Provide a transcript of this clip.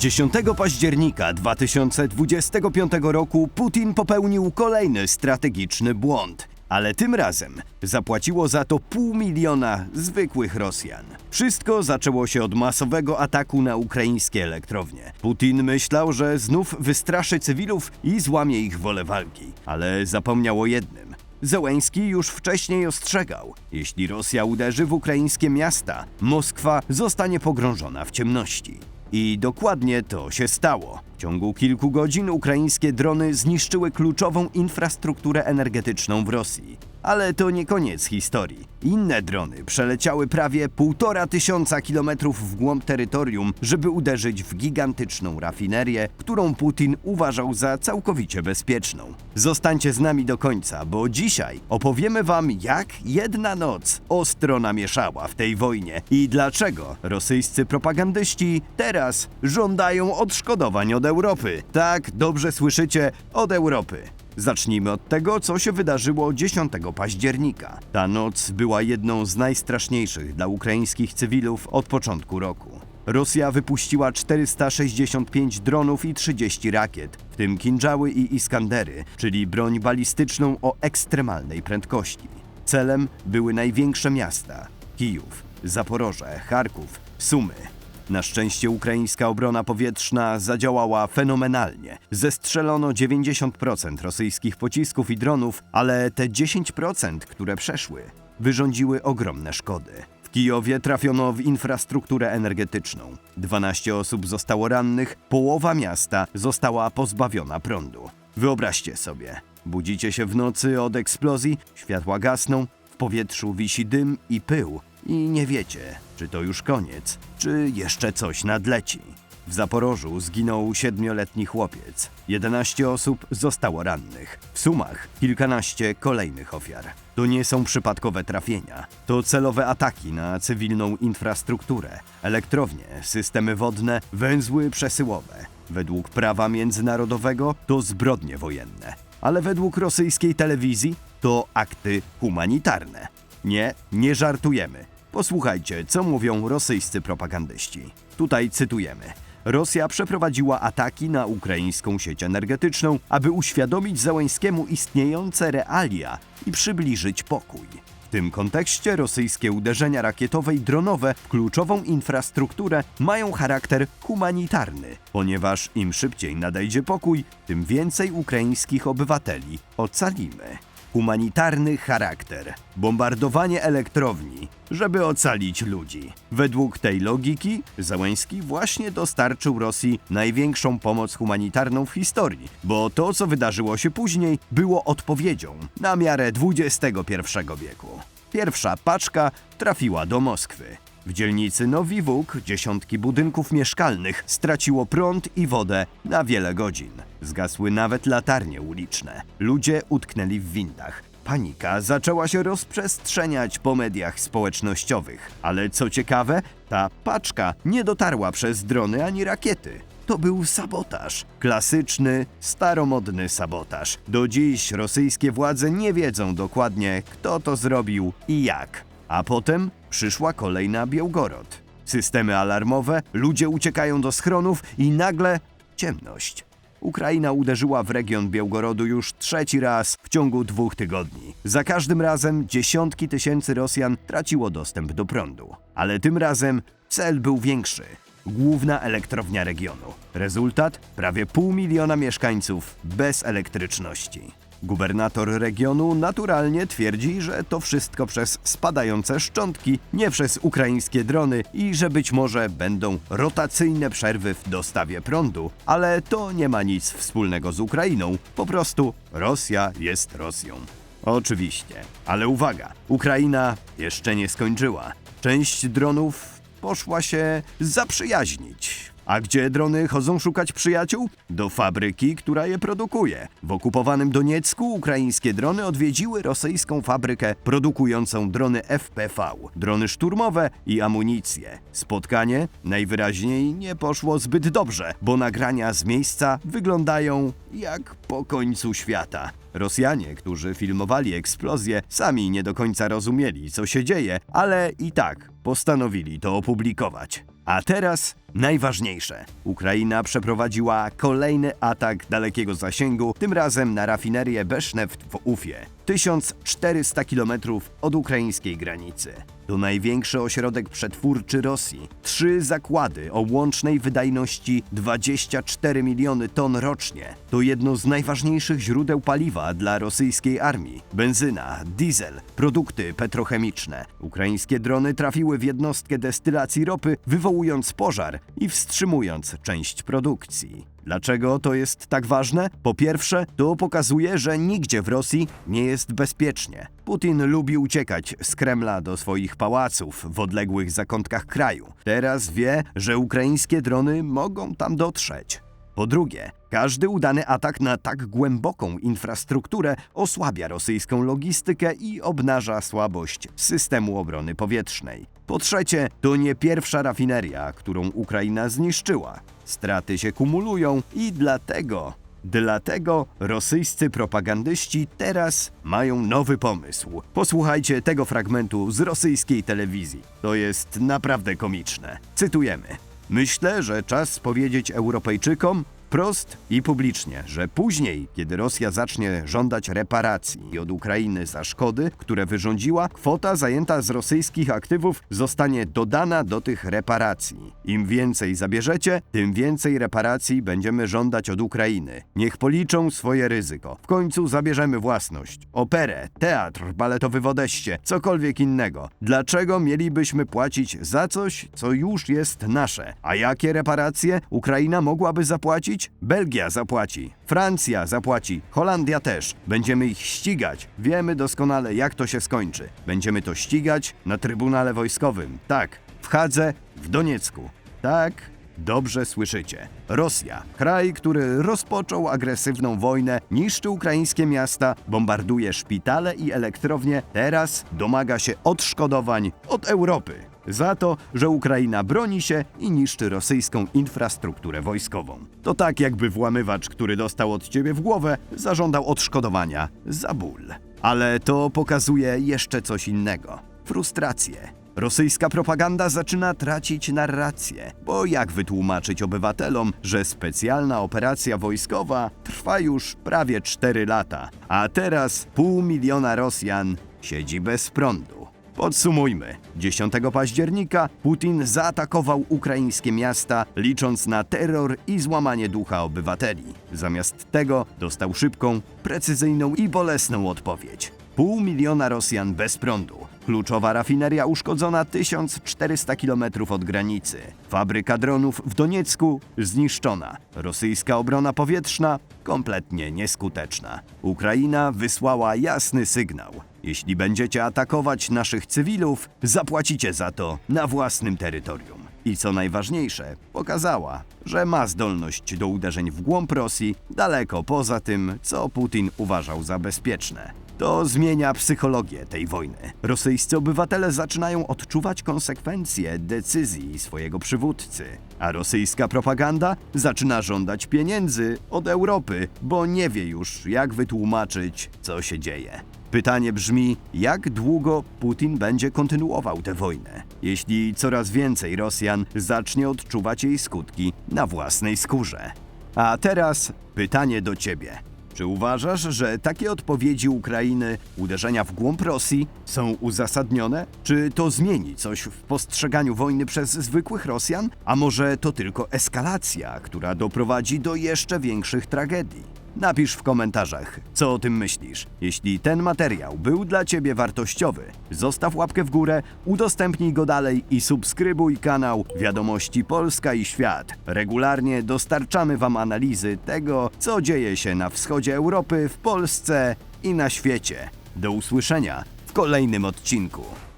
10 października 2025 roku Putin popełnił kolejny strategiczny błąd. Ale tym razem zapłaciło za to pół miliona zwykłych Rosjan. Wszystko zaczęło się od masowego ataku na ukraińskie elektrownie. Putin myślał, że znów wystraszy cywilów i złamie ich wolę walki, ale zapomniał o jednym. Zełęński już wcześniej ostrzegał, jeśli Rosja uderzy w ukraińskie miasta, Moskwa zostanie pogrążona w ciemności. I dokładnie to się stało. W ciągu kilku godzin ukraińskie drony zniszczyły kluczową infrastrukturę energetyczną w Rosji. Ale to nie koniec historii. Inne drony przeleciały prawie półtora tysiąca kilometrów w głąb terytorium, żeby uderzyć w gigantyczną rafinerię, którą Putin uważał za całkowicie bezpieczną. Zostańcie z nami do końca, bo dzisiaj opowiemy wam, jak jedna noc ostro namieszała w tej wojnie i dlaczego rosyjscy propagandyści teraz żądają odszkodowań od Europy. Tak, dobrze słyszycie, od Europy. Zacznijmy od tego, co się wydarzyło 10 października. Ta noc była jedną z najstraszniejszych dla ukraińskich cywilów od początku roku. Rosja wypuściła 465 dronów i 30 rakiet, w tym kinżały i iskandery, czyli broń balistyczną o ekstremalnej prędkości. Celem były największe miasta: Kijów, Zaporoże, Charków, Sumy. Na szczęście ukraińska obrona powietrzna zadziałała fenomenalnie. Zestrzelono 90% rosyjskich pocisków i dronów, ale te 10%, które przeszły, wyrządziły ogromne szkody. W Kijowie trafiono w infrastrukturę energetyczną. 12 osób zostało rannych, połowa miasta została pozbawiona prądu. Wyobraźcie sobie, budzicie się w nocy od eksplozji, światła gasną, w powietrzu wisi dym i pył i nie wiecie, czy to już koniec, czy jeszcze coś nadleci. W Zaporożu zginął siedmioletni chłopiec. 11 osób zostało rannych. W Sumach kilkanaście kolejnych ofiar. To nie są przypadkowe trafienia. To celowe ataki na cywilną infrastrukturę, elektrownie, systemy wodne, węzły przesyłowe. Według prawa międzynarodowego to zbrodnie wojenne. Ale według rosyjskiej telewizji to akty humanitarne. Nie, nie żartujemy. Posłuchajcie, co mówią rosyjscy propagandyści. Tutaj cytujemy. Rosja przeprowadziła ataki na ukraińską sieć energetyczną, aby uświadomić Załęskiemu istniejące realia i przybliżyć pokój. W tym kontekście rosyjskie uderzenia rakietowe i dronowe w kluczową infrastrukturę mają charakter humanitarny, ponieważ im szybciej nadejdzie pokój, tym więcej ukraińskich obywateli ocalimy humanitarny charakter, bombardowanie elektrowni, żeby ocalić ludzi. Według tej logiki Załęski właśnie dostarczył Rosji największą pomoc humanitarną w historii, bo to, co wydarzyło się później, było odpowiedzią na miarę XXI wieku. Pierwsza paczka trafiła do Moskwy. W dzielnicy Nowi Wóg dziesiątki budynków mieszkalnych straciło prąd i wodę na wiele godzin. Zgasły nawet latarnie uliczne. Ludzie utknęli w windach. Panika zaczęła się rozprzestrzeniać po mediach społecznościowych. Ale co ciekawe, ta paczka nie dotarła przez drony ani rakiety. To był sabotaż. Klasyczny, staromodny sabotaż. Do dziś rosyjskie władze nie wiedzą dokładnie, kto to zrobił i jak. A potem przyszła kolejna Białgorod. Systemy alarmowe, ludzie uciekają do schronów i nagle ciemność. Ukraina uderzyła w region Białgorodu już trzeci raz w ciągu dwóch tygodni. Za każdym razem dziesiątki tysięcy Rosjan traciło dostęp do prądu. Ale tym razem cel był większy. Główna elektrownia regionu. Rezultat? Prawie pół miliona mieszkańców bez elektryczności. Gubernator regionu naturalnie twierdzi, że to wszystko przez spadające szczątki, nie przez ukraińskie drony i że być może będą rotacyjne przerwy w dostawie prądu, ale to nie ma nic wspólnego z Ukrainą. Po prostu Rosja jest Rosją. Oczywiście, ale uwaga, Ukraina jeszcze nie skończyła. Część dronów poszła się zaprzyjaźnić. A gdzie drony chodzą szukać przyjaciół? Do fabryki, która je produkuje. W okupowanym Doniecku ukraińskie drony odwiedziły rosyjską fabrykę produkującą drony FPV, drony szturmowe i amunicję. Spotkanie najwyraźniej nie poszło zbyt dobrze, bo nagrania z miejsca wyglądają jak po końcu świata. Rosjanie, którzy filmowali eksplozję, sami nie do końca rozumieli, co się dzieje, ale i tak postanowili to opublikować. A teraz Najważniejsze, Ukraina przeprowadziła kolejny atak dalekiego zasięgu, tym razem na rafinerię Beszneft w Ufie, 1400 km od ukraińskiej granicy. To największy ośrodek przetwórczy Rosji. Trzy zakłady o łącznej wydajności 24 miliony ton rocznie. To jedno z najważniejszych źródeł paliwa dla rosyjskiej armii. Benzyna, diesel, produkty petrochemiczne. Ukraińskie drony trafiły w jednostkę destylacji ropy, wywołując pożar i wstrzymując część produkcji. Dlaczego to jest tak ważne? Po pierwsze, to pokazuje, że nigdzie w Rosji nie jest bezpiecznie. Putin lubi uciekać z Kremla do swoich pałaców w odległych zakątkach kraju. Teraz wie, że ukraińskie drony mogą tam dotrzeć. Po drugie, każdy udany atak na tak głęboką infrastrukturę osłabia rosyjską logistykę i obnaża słabość systemu obrony powietrznej. Po trzecie, to nie pierwsza rafineria, którą Ukraina zniszczyła. Straty się kumulują i dlatego Dlatego rosyjscy propagandyści teraz mają nowy pomysł. Posłuchajcie tego fragmentu z rosyjskiej telewizji. To jest naprawdę komiczne. Cytujemy. Myślę, że czas powiedzieć Europejczykom wprost i publicznie, że później, kiedy Rosja zacznie żądać reparacji od Ukrainy za szkody, które wyrządziła, kwota zajęta z rosyjskich aktywów zostanie dodana do tych reparacji. Im więcej zabierzecie, tym więcej reparacji będziemy żądać od Ukrainy. Niech policzą swoje ryzyko. W końcu zabierzemy własność. Operę, teatr baletowy w Odeście, cokolwiek innego. Dlaczego mielibyśmy płacić za coś, co już jest nasze? A jakie reparacje Ukraina mogłaby zapłacić? Belgia zapłaci, Francja zapłaci, Holandia też. Będziemy ich ścigać. Wiemy doskonale, jak to się skończy. Będziemy to ścigać na Trybunale Wojskowym. Tak, w Hadze, w Doniecku. Tak, Dobrze słyszycie. Rosja, kraj, który rozpoczął agresywną wojnę, niszczy ukraińskie miasta, bombarduje szpitale i elektrownie, teraz domaga się odszkodowań od Europy za to, że Ukraina broni się i niszczy rosyjską infrastrukturę wojskową. To tak, jakby włamywacz, który dostał od ciebie w głowę, zażądał odszkodowania za ból. Ale to pokazuje jeszcze coś innego frustrację. Rosyjska propaganda zaczyna tracić narrację, bo jak wytłumaczyć obywatelom, że specjalna operacja wojskowa trwa już prawie 4 lata, a teraz pół miliona Rosjan siedzi bez prądu. Podsumujmy. 10 października Putin zaatakował ukraińskie miasta, licząc na terror i złamanie ducha obywateli. Zamiast tego dostał szybką, precyzyjną i bolesną odpowiedź. Pół miliona Rosjan bez prądu. Kluczowa rafineria uszkodzona 1400 km od granicy. Fabryka dronów w Doniecku zniszczona. Rosyjska obrona powietrzna kompletnie nieskuteczna. Ukraina wysłała jasny sygnał. Jeśli będziecie atakować naszych cywilów, zapłacicie za to na własnym terytorium. I co najważniejsze, pokazała, że ma zdolność do uderzeń w głąb Rosji daleko poza tym, co Putin uważał za bezpieczne. To zmienia psychologię tej wojny. Rosyjscy obywatele zaczynają odczuwać konsekwencje decyzji swojego przywódcy, a rosyjska propaganda zaczyna żądać pieniędzy od Europy, bo nie wie już, jak wytłumaczyć, co się dzieje. Pytanie brzmi, jak długo Putin będzie kontynuował tę wojnę, jeśli coraz więcej Rosjan zacznie odczuwać jej skutki na własnej skórze. A teraz pytanie do ciebie. Czy uważasz, że takie odpowiedzi Ukrainy, uderzenia w głąb Rosji są uzasadnione? Czy to zmieni coś w postrzeganiu wojny przez zwykłych Rosjan? A może to tylko eskalacja, która doprowadzi do jeszcze większych tragedii? Napisz w komentarzach, co o tym myślisz. Jeśli ten materiał był dla Ciebie wartościowy, zostaw łapkę w górę, udostępnij go dalej i subskrybuj kanał Wiadomości Polska i Świat. Regularnie dostarczamy Wam analizy tego, co dzieje się na wschodzie Europy, w Polsce i na świecie. Do usłyszenia w kolejnym odcinku.